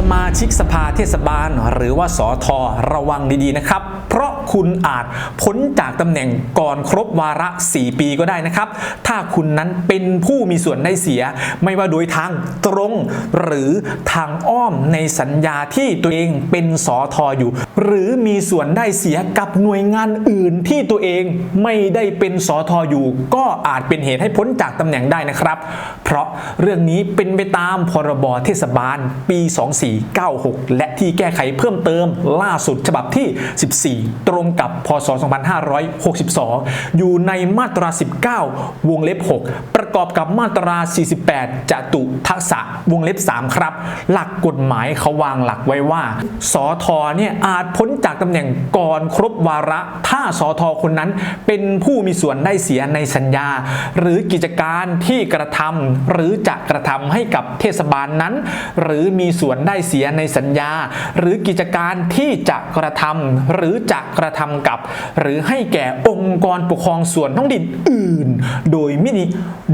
สมาชิกสภาเทศบาล หรือว่าสอทอระวังดีๆนะครับ เพราะคุณอาจพ้นจากตำแหน่งก่อนครบวาระ 4 ปีก็ได้นะครับ ถ้าคุณนั้นเป็นผู้มีส่วนได้เสีย ไม่ว่าโดยทางตรงหรือทางอ้อมในสัญญาที่ตัวเองเป็นสอทออยู่ หรือมีส่วนได้เสียกับหน่วยงานอื่นที่ตัวเองไม่ได้เป็นสอทออยู่ ก็อาจเป็นเหตุให้พ้นจากตำแหน่งได้นะครับ เพราะเรื่องนี้เป็นไปตามพรบเทศบาลปี 2496 และที่แก้ไขเพิ่มเติมล่าสุดฉบับที่ 14 ตรงกับพศ 2562 อยู่ในมาตรา 19 วงเล็บ 6 ประกอบกับมาตรา 48จตุทักษะวงเล็บ 3 ครับ หลักกฎหมายเขาวางหลักไว้ว่า สอทอเนี่ยอาจพ้นจากตำแหน่งก่อนครบวาระ ถ้าสอทอคนนั้นเป็นผู้มีส่วนได้เสียในสัญญา หรือกิจการที่กระทำหรือจะกระทำให้กับเทศบาลนั้น หรือมีส่วนได้เสียในสัญญา หรือกิจการที่จะกระทำหรือจะกระทำกับ หรือให้แก่องค์กรปกครองส่วนท้องถิ่นอื่น โดยมินิ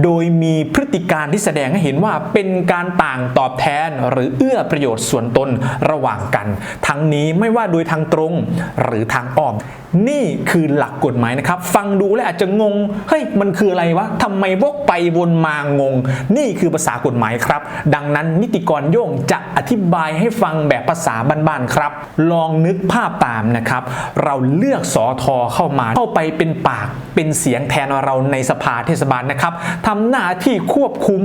โดยมีพฤติการที่แสดงให้เห็นว่าเป็นการต่างตอบแทนหรือเอื้อประโยชน์ส่วนตนระหว่างกัน ทั้งนี้ไม่ว่าโดดยทางตรงหรือทางอ้อม นี่คือหลักกฎหมายนะครับ ฟังดูแล้วอาจจะงง เฮ้ย มันคืออะไรวะทำไมวกไปวนมางง นี่คือภาษากฎหมายครับ ดังนั้นนิติกรโย่งจะอธิบายให้ฟังแบบภาษาบ้านๆครับ ลองนึกภาพตามนะครับ เราเลือกสอทอเข้ามาเข้าไปเป็นปากเป็นเสียงแทนเราในสภาเทศบาลนะครับทำหน้าที่ควบคุม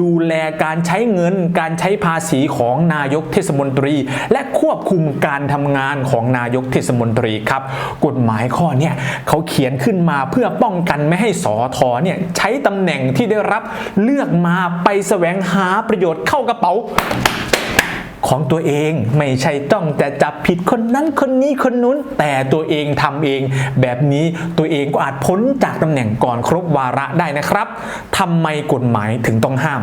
ดูแลการใช้เงิน การใช้ภาษีของนายกเทศมนตรี และควบคุมการทำงานของนายกเทศมนตรีครับ กฎหมายข้อนี่ยเขาเขียนขึ้นมาเพื่อป้องกันไม่ให้สอทอเนี่ยใช้ตำแหน่งที่ได้รับเลือกมาไปแสวงหาประโยชน์เข้ากระเป๋าของตัวเองไม่ใช่ต้องแต่จับผิดคนนั้นคนนี้คนนู้น แต่ตัวเองทำเอง แบบนี้ตัวเองก็อาจพ้นจากตำแหน่งก่อนครบวาระได้นะครับทำไมกฎหมายถึงต้องห้าม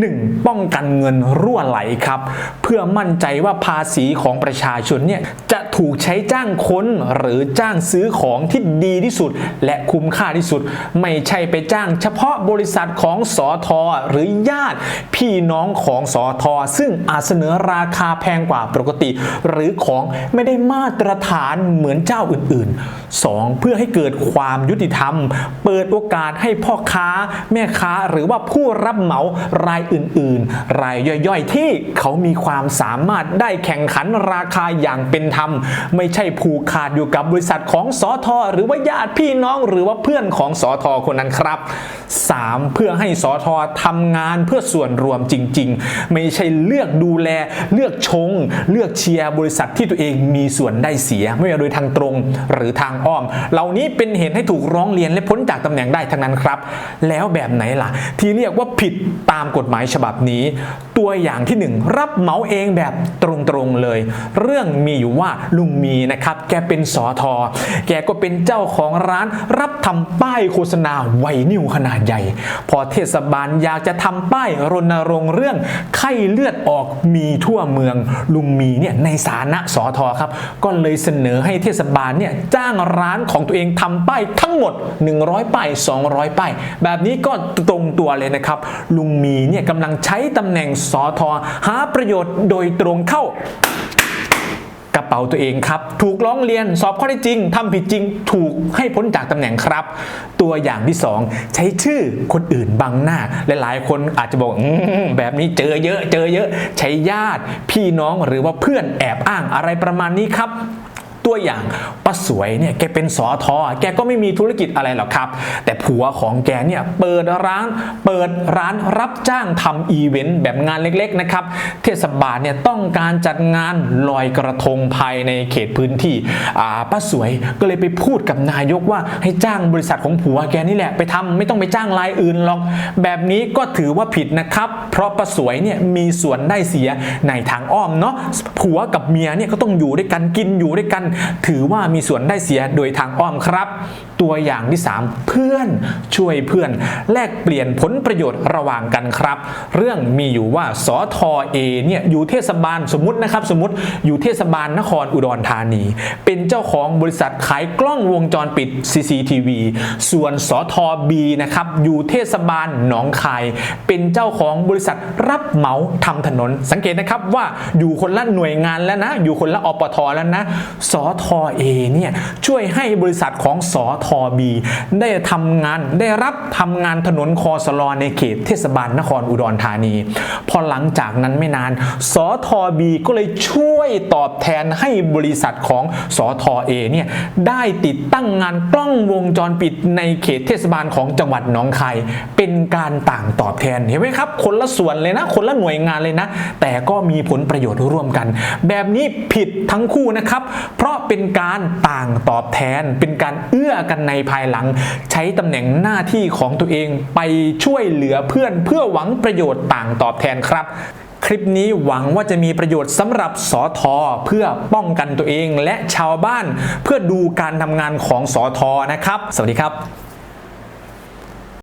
1. ป้องกันเงินรั่วไหลครับ เพื่อมั่นใจว่าภาษีของประชาชนเนี่ยจะถูกใช้จ้างคนหรือจ้างซื้อของที่ดีที่สุด และคุ้มค่าที่สุด ไม่ใช่ไปจ้างเฉพาะบริษัทของสอทอหรือญาติพี่น้องของสอทอซึ่งอาจเสนอราคาแพงกว่าปกติ หรือของไม่ได้มาตรฐานเหมือนเจ้าอื่นๆ 2. เพื่อให้เกิดความยุติธรรม เปิดโอกาสให้พ่อค้า แม่ค้าหรือว่าผู้รับเหมารายอื่นๆ รายย่อยๆ ที่เขามีความสามารถได้แข่งขันราคาอย่างเป็นธรรม ไม่ใช่ผูกขาดอยู่กับบริษัทของสอทอหรือว่าญาติพี่น้องหรือว่าเพื่อนของสอทอคนนั้นครับ 3. เพื่อให้สอทอทำงานเพื่อส่วนรวมจริง ๆ ไม่ใช่เลือกดูแล เลือกชง เลือกเชียร์บริษัทที่ตัวเองมีส่วนได้เสีย ไม่ว่าโดยทางตรงหรือทางอ้อม เหล่านี้เป็นเหตุให้ถูกร้องเรียนและพ้นจากตำแหน่งได้ทั้งนั้นครับ แล้วแบบไหนล่ะ ที่เรียกว่าผิดตามกฎหมายฉบับนี้ ตัวอย่างที่หนึ่งรับเหมาเองแบบตรงๆเลย เรื่องมีอยู่ว่าลุงมีนะครับ แกเป็นสอทอแกก็เป็นเจ้าของร้านรับทำป้ายโฆษณาไวนิวขนาดใหญ่ พอเทศบาลอยากจะทำป้ายรณรงค์เรื่องไข้เลือดออกมีทั่วเมือง ลุงมีเนี่ยในฐานะสอทอครับ ก็เลยเสนอให้เทศบาลเนี่ยจ้างร้านของตัวเองทำป้ายทั้งหมด 100ป้าย200ป้ายแบบนี้ก็ตรงตัวเลยนะครับ ลุงมีเนี่ยกำลังใช้ตำแหน่งสอทอหาประโยชน์โดยตรงเข้ากระเป๋าตัวเองครับ ถูกร้องเรียนสอบข้อได้จริงทำผิดจริง ถูกให้พ้นจากตำแหน่งครับ ตัวอย่างที่ 2 ใช้ชื่อคนอื่นบังหน้า หลายๆ คนอาจจะบอกอแบบนี้เจอเยอะ เจอเยอะ ใช้ญาติ พี่น้องหรือว่าเพื่อนแอบอ้างอะไรประมาณนี้ครับ ตัวอย่างป้าสวยเนี่ยแกเป็นสอทอแกก็ไม่มีธุรกิจอะไรหรอกครับ แต่ผัวของแกเนี่ยเปิดร้านเปิดร้านรับจ้างทำอีเวนต์แบบงานเล็กๆนะครับเทศบาลเนี่ยต้องการจัดงานลอยกระทงภายในเขตพื้นที่ป้าสวยก็เลยไปพูดกับนายกว่าให้จ้างบริษัทของผัวแกนี่แหละไปทำไม่ต้องไปจ้างรายอื่นหรอก แบบนี้ก็ถือว่าผิดนะครับ เพราะป้าสวยเนี่ยมีส่วนได้เสียในทางอ้อมเนาะผัวกับเมียเนี่ยก็ต้องอยู่ด้วยกันกินอยู่ด้วยกันถือว่ามีส่วนได้เสียโดยทางอ้อมครับ ตัวอย่างที่ 3 เพื่อนช่วยเพื่อน แลกเปลี่ยนผลประโยชน์ระหว่างกันครับ เรื่องมีอยู่ว่าสอทอเอเนี่ยอยู่เทศบาลสมมตินะครับ สมมติอยู่เทศบาลนครอุดรธานี เป็นเจ้าของบริษัทขายกล้องวงจรปิด CCTV ส่วนสอทอบีนะครับอยู่เทศบาลหนองคาย เป็นเจ้าของบริษัทรับเหมาทำถนน สังเกตนะครับว่าอยู่คนละหน่วยงานแล้วนะ อยู่คนละอปทแล้วนะสอทอเอเนี่ยช่วยให้บริษัทของสอทอบีได้ทำงานได้รับทำงานถนนคอสลอในเขตเทศบาลนครอุดรธานี พอหลังจากนั้นไม่นานสอทอบีก็เลยช่วยตอบแทนให้บริษัทของสอทอเอเนี่ยได้ติดตั้งงานกล้องวงจรปิดในเขตเทศบาลของจังหวัดหนองคายเป็นการต่างตอบแทนเห็นไหมครับ คนละส่วนเลยนะ คนละหน่วยงานเลยนะ แต่ก็มีผลประโยชน์ร่วมกัน แบบนี้ผิดทั้งคู่นะครับ เพราะราะเป็นการต่างตอบแทน เป็นการเอื้อกันในภายหลัง ใช้ตำแหน่งหน้าที่ของตัวเองไปช่วยเหลือเพื่อนเพื่อหวังประโยชน์ต่างตอบแทนครับคลิปนี้หวังว่าจะมีประโยชน์สำหรับสอทอเพื่อป้องกันตัวเองและชาวบ้าน เพื่อดูการทำงานของสอทอนะครับ สวัสดีครับ